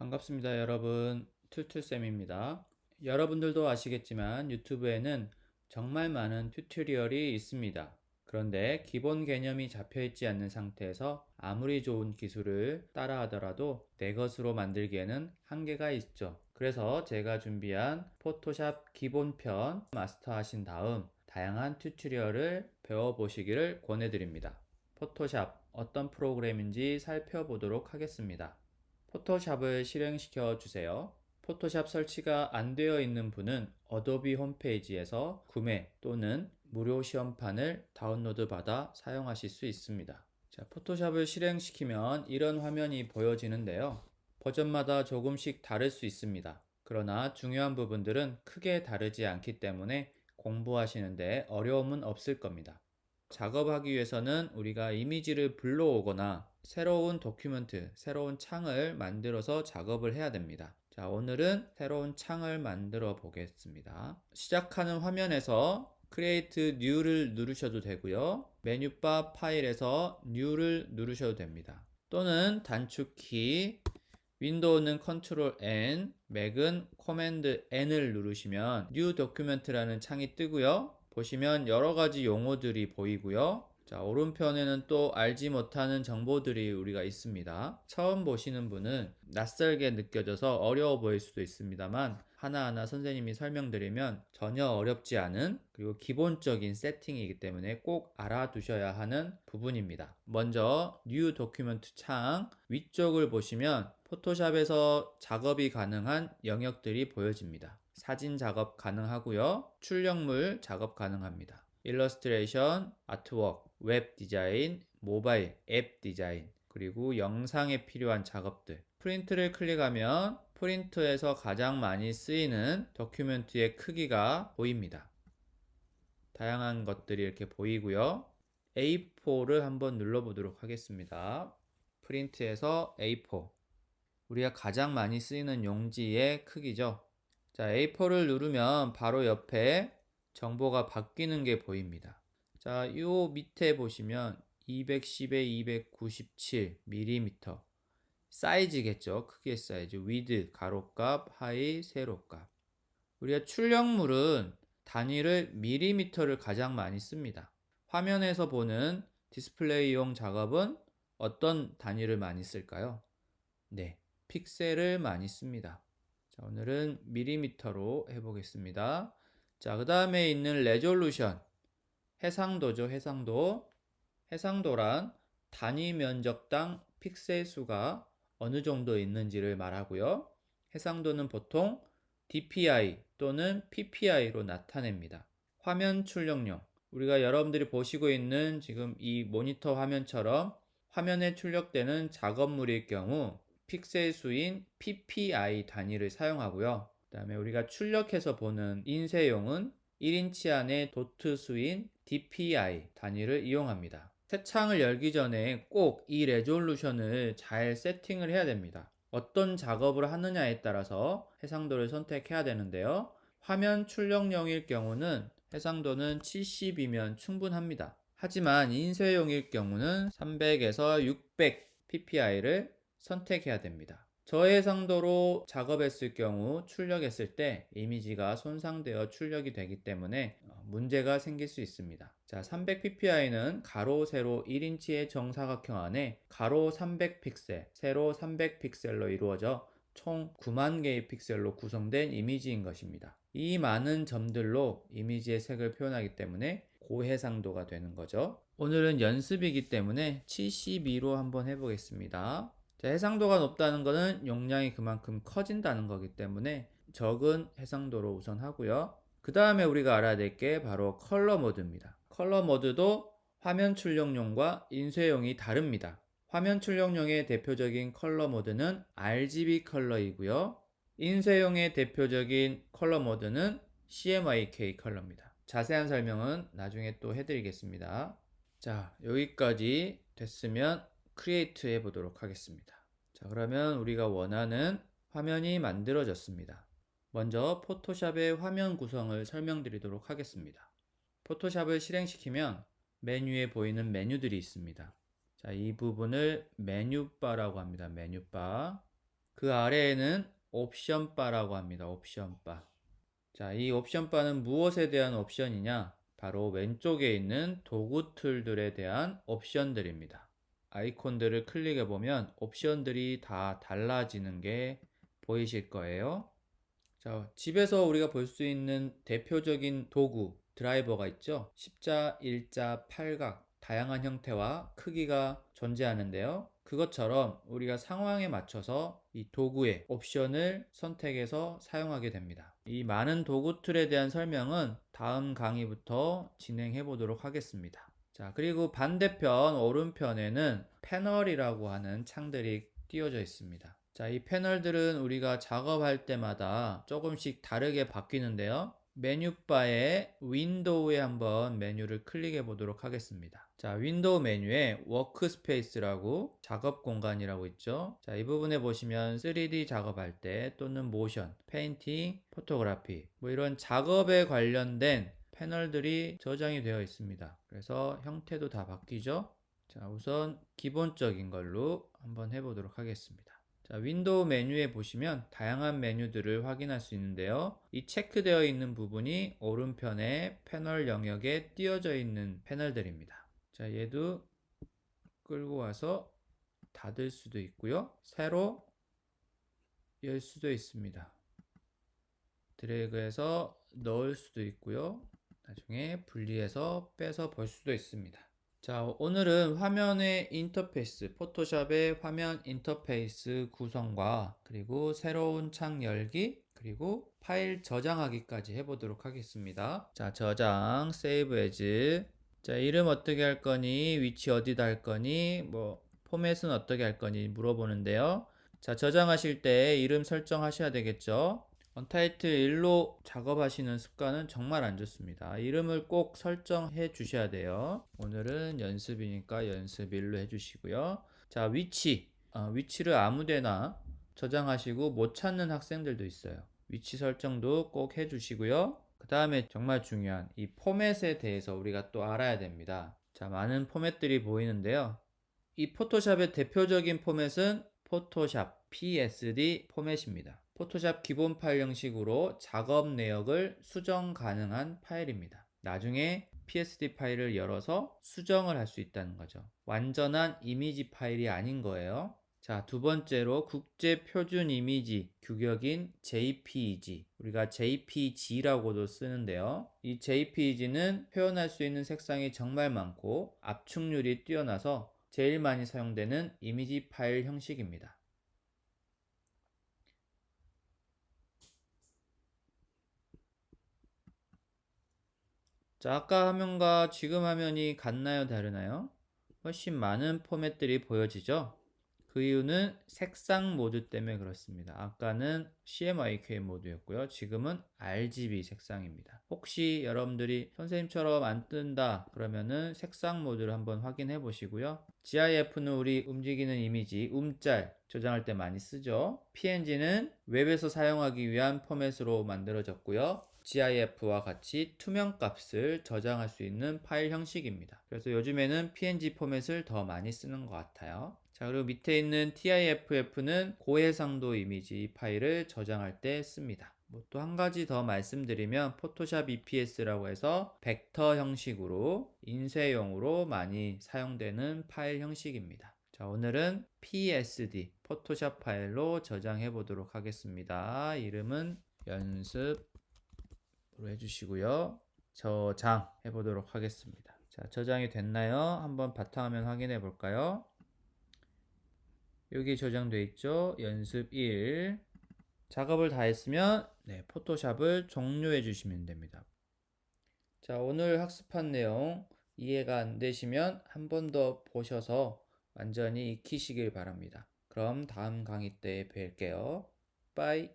반갑습니다, 여러분. 툴툴쌤입니다. 여러분들도 아시겠지만 유튜브에는 정말 많은 튜토리얼이 있습니다. 그런데 기본 개념이 잡혀 있지 않는 상태에서 아무리 좋은 기술을 따라하더라도 내 것으로 만들기에는 한계가 있죠. 그래서 제가 준비한 포토샵 기본편 마스터하신 다음 다양한 튜토리얼을 배워보시기를 권해드립니다. 포토샵 어떤 프로그램인지 살펴보도록 하겠습니다. 포토샵을 실행시켜 주세요. 포토샵 설치가 안 되어 있는 분은 어도비 홈페이지에서 구매 또는 무료 시험판을 다운로드 받아 사용하실 수 있습니다. 자, 포토샵을 실행시키면 이런 화면이 보여지는데요. 버전마다 조금씩 다를 수 있습니다. 그러나 중요한 부분들은 크게 다르지 않기 때문에 공부하시는데 어려움은 없을 겁니다. 작업하기 위해서는 우리가 이미지를 불러오거나 새로운 도큐멘트, 새로운 창을 만들어서 작업을 해야 됩니다. 자, 오늘은 새로운 창을 만들어 보겠습니다. 시작하는 화면에서 Create New를 누르셔도 되고요. 메뉴바 파일에서 New를 누르셔도 됩니다. 또는 단축키 윈도우는 Ctrl N, 맥은 Command N을 누르시면 New Document라는 창이 뜨고요. 보시면 여러 가지 용어들이 보이고요. 자, 오른편에는 또 알지 못하는 정보들이 우리가 있습니다. 처음 보시는 분은 낯설게 느껴져서 어려워 보일 수도 있습니다만 하나하나 선생님이 설명드리면 전혀 어렵지 않은 그리고 기본적인 세팅이기 때문에 꼭 알아두셔야 하는 부분입니다. 먼저 New Document 창 위쪽을 보시면 포토샵에서 작업이 가능한 영역들이 보여집니다. 사진 작업 가능하고요. 출력물 작업 가능합니다. 일러스트레이션, 아트워크, 웹 디자인, 모바일, 앱 디자인, 그리고 영상에 필요한 작업들. 프린트를 클릭하면 프린터에서 가장 많이 쓰이는 도큐멘트의 크기가 보입니다. 다양한 것들이 이렇게 보이고요. A4를 한번 눌러보도록 하겠습니다. 프린트에서 A4. 우리가 가장 많이 쓰이는 용지의 크기죠. 자, A4를 누르면 바로 옆에 정보가 바뀌는 게 보입니다. 자, 요 밑에 보시면 210에 297mm 사이즈겠죠. 크기의 사이즈. 위드 가로값, 하이 세로값. 우리가 출력물은 단위를 밀리미터를 가장 많이 씁니다. 화면에서 보는 디스플레이용 작업은 어떤 단위를 많이 쓸까요? 네, 픽셀을 많이 씁니다. 자, 오늘은 밀리미터로 해보겠습니다. 자, 그 다음에 있는 레졸루션. 해상도죠, 해상도. 해상도란 단위 면적당 픽셀 수가 어느 정도 있는지를 말하고요. 해상도는 보통 DPI 또는 PPI로 나타냅니다. 화면 출력용. 우리가 여러분들이 보시고 있는 지금 이 모니터 화면처럼 화면에 출력되는 작업물일 경우 픽셀 수인 PPI 단위를 사용하고요. 그 다음에 우리가 출력해서 보는 인쇄용은 1인치 안에 도트 수인 DPI 단위를 이용합니다. 새 창을 열기 전에 꼭 이 레졸루션을 잘 세팅을 해야 됩니다. 어떤 작업을 하느냐에 따라서 해상도를 선택해야 되는데요. 화면 출력용일 경우는 해상도는 70이면 충분합니다. 하지만 인쇄용일 경우는 300에서 600 ppi를 선택해야 됩니다. 저해상도로 작업했을 경우 출력했을 때 이미지가 손상되어 출력이 되기 때문에 어, 문제가 생길 수 있습니다. 자, 300ppi는 가로, 세로 1인치의 정사각형 안에 가로 300픽셀, 세로 300픽셀로 이루어져 총 9만 개의 픽셀로 구성된 이미지인 것입니다. 이 많은 점들로 이미지의 색을 표현하기 때문에 고해상도가 되는 거죠. 오늘은 연습이기 때문에 72로 한번 해보겠습니다. 자, 해상도가 높다는 것은 용량이 그만큼 커진다는 거기 때문에 적은 해상도로 우선 하고요. 그 다음에 우리가 알아야 될 게 바로 컬러 모드입니다. 컬러 모드도 화면 출력용과 인쇄용이 다릅니다. 화면 출력용의 대표적인 컬러 모드는 RGB 컬러이고요. 인쇄용의 대표적인 컬러 모드는 CMYK 컬러입니다. 자세한 설명은 나중에 또 해드리겠습니다. 자, 여기까지 됐으면 크리에이트 해 보도록 하겠습니다. 자, 그러면 우리가 원하는 화면이 만들어졌습니다. 먼저 포토샵의 화면 구성을 설명드리도록 하겠습니다. 포토샵을 실행시키면 메뉴에 보이는 메뉴들이 있습니다. 자, 이 부분을 메뉴바라고 합니다. 메뉴바. 그 아래에는 옵션 바라고 합니다. 옵션 바. 자, 이 옵션 바는 무엇에 대한 옵션이냐? 바로 왼쪽에 있는 도구 툴들에 대한 옵션들입니다. 아이콘들을 클릭해 보면 옵션들이 다 달라지는 게 보이실 거예요. 자, 집에서 우리가 볼 수 있는 대표적인 도구, 드라이버가 있죠. 십자, 일자, 팔각, 다양한 형태와 크기가 존재하는데요. 그것처럼 우리가 상황에 맞춰서 이 도구의 옵션을 선택해서 사용하게 됩니다. 이 많은 도구 툴에 대한 설명은 다음 강의부터 진행해 보도록 하겠습니다. 자, 그리고 반대편 오른편에는 패널이라고 하는 창들이 띄워져 있습니다. 자, 이 패널들은 우리가 작업할 때마다 조금씩 다르게 바뀌는데요. 메뉴바에 윈도우에 한번 메뉴를 클릭해 보도록 하겠습니다. 자, 윈도우 메뉴에 워크스페이스라고 작업 공간이라고 있죠. 자, 이 부분에 보시면 3D 작업할 때 또는 모션, 페인팅, 포토그래피 뭐 이런 작업에 관련된 패널들이 저장이 되어 있습니다. 그래서 형태도 다 바뀌죠. 자, 우선 기본적인 걸로 한번 해보도록 하겠습니다. 자, 윈도우 메뉴에 보시면 다양한 메뉴들을 확인할 수 있는데요. 이 체크되어 있는 부분이 오른편에 패널 영역에 띄어져 있는 패널들입니다. 자, 얘도 끌고 와서 닫을 수도 있고요. 새로 열 수도 있습니다. 드래그해서 넣을 수도 있고요. 나중에 분리해서 빼서 볼 수도 있습니다. 자, 오늘은 화면의 인터페이스, 포토샵의 화면 인터페이스 구성과 그리고 새로운 창 열기, 그리고 파일 저장하기까지 해보도록 하겠습니다. 자, 저장, 세이브 에즈. 자, 이름 어떻게 할 거니, 위치 어디다 할 거니, 뭐, 포맷은 어떻게 할 거니 물어보는데요. 자, 저장하실 때 이름 설정하셔야 되겠죠. 언타이틀 1로 작업하시는 습관은 정말 안 좋습니다. 이름을 꼭 설정해 주셔야 돼요. 오늘은 연습이니까 연습 1로 해주시고요. 자, 위치. 어, 위치를 아무데나 저장하시고 못 찾는 학생들도 있어요. 위치 설정도 꼭 해주시고요. 그 다음에 정말 중요한 이 포맷에 대해서 우리가 또 알아야 됩니다. 자, 많은 포맷들이 보이는데요. 이 포토샵의 대표적인 포맷은 포토샵 PSD 포맷입니다. 포토샵 기본 파일 형식으로 작업 내역을 수정 가능한 파일입니다. 나중에 PSD 파일을 열어서 수정을 할 수 있다는 거죠. 완전한 이미지 파일이 아닌 거예요. 자, 두 번째로 국제 표준 이미지 규격인 JPEG. 우리가 JPG라고도 쓰는데요. 이 JPEG는 표현할 수 있는 색상이 정말 많고 압축률이 뛰어나서 제일 많이 사용되는 이미지 파일 형식입니다. 자, 아까 화면과 지금 화면이 같나요? 다르나요? 훨씬 많은 포맷들이 보여지죠? 그 이유는 색상 모드 때문에 그렇습니다. 아까는 CMYK 모드였고요. 지금은 RGB 색상입니다. 혹시 여러분들이 선생님처럼 안 뜬다 그러면은 색상 모드를 한번 확인해 보시고요. GIF는 우리 움직이는 이미지, 움짤 저장할 때 많이 쓰죠. PNG는 웹에서 사용하기 위한 포맷으로 만들어졌고요. GIF와 같이 투명 값을 저장할 수 있는 파일 형식입니다. 그래서 요즘에는 PNG 포맷을 더 많이 쓰는 것 같아요. 자, 그리고 밑에 있는 TIFF는 고해상도 이미지 파일을 저장할 때 씁니다. 뭐 또한 가지 더 말씀드리면 포토샵 EPS라고 해서 벡터 형식으로 인쇄용으로 많이 사용되는 파일 형식입니다. 자, 오늘은 PSD 포토샵 파일로 저장해 보도록 하겠습니다. 이름은 연습 해주시고요. 저장 해보도록 하겠습니다. 자, 저장이 됐나요? 한번 바탕화면 확인해 볼까요? 여기 저장되어 있죠? 연습 1. 작업을 다 했으면 네, 포토샵을 종료해 주시면 됩니다. 자, 오늘 학습한 내용 이해가 안 되시면 한 번 더 보셔서 완전히 익히시길 바랍니다. 그럼 다음 강의 때 뵐게요. 빠이.